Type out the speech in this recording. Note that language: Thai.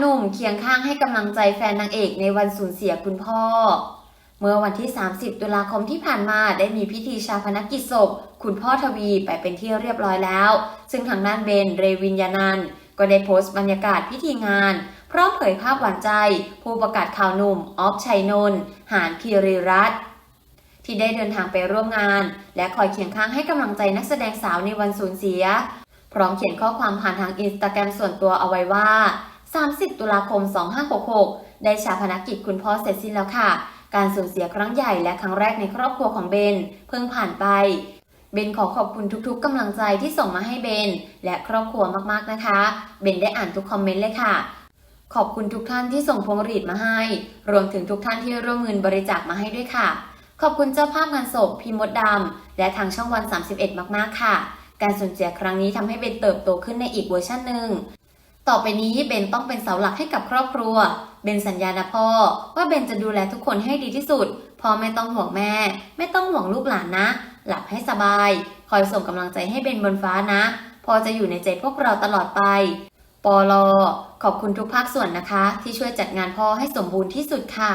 หนุ่มเคียงข้างให้กำลังใจแฟนนางเอกในวันสูญเสียคุณพ่อ เมื่อวันที่ 30 ตุลาคมที่ผ่านมาได้มีพิธีชาพนกิจศพ คุณพ่อทวีไปเป็นที่เรียบร้อยแล้ว ซึ่งทางด้านเบนเรวินยานันก็ได้โพสต์บรรยากาศพิธีงาน พร้อมเผยภาพหวานใจ ผู้ประกาศข่าวหนุ่มออฟชัยนนท์หานคีรีรัตน์ที่ได้เดินทางไปร่วมงาน และคอยเคียงข้างให้กำลังใจนักแสดงสาวในวันสูญเสีย พร้อมเขียนข้อความผ่านทางอินสตาแกรมส่วนตัวเอาไว้ว่า 30 ตุลาคม 2566 ได้ชาพนักิจคุณพ่อเสร็จสิ้นแล้วค่ะ การสูญเสียครั้งใหญ่และครั้งแรกในครอบครัวของเบน เพิ่งผ่านไป เบนขอขอบคุณทุกๆกำลังใจที่ส่งมาให้เบน และครอบครัวมากๆนะคะ เบนได้อ่านทุกคอมเมนต์เลยค่ะ ขอบคุณทุกท่านที่ส่งพวงหรีดมาให้ รวมถึงทุกท่านที่ร่วมเงินบริจาคมาให้ด้วยค่ะ ขอบคุณเจ้าภาพงานศพพี่มดดำและทางช่องวัน 31 มากๆค่ะ การสูญเสียครั้งนี้ทำให้เบนเติบโตขึ้นในอีกเวอร์ชันหนึ่ง ต่อไปนี้เบนต้องเป็นเสาหลักให้กับครอบครัว เบนสัญญานะพ่อ ว่าเบนจะดูแลทุกคนให้ดีที่สุด พ่อไม่ต้องห่วงแม่ ไม่ต้องห่วงลูกหลานนะ หลับให้สบาย คอยส่งกำลังใจให้เบนบนฟ้านะพ่อจะอยู่ในใจพวกเราตลอดไปปอลอขอบคุณทุกภาคส่วนนะคะ ที่ช่วยจัดงานพ่อให้สมบูรณ์ที่สุดค่ะ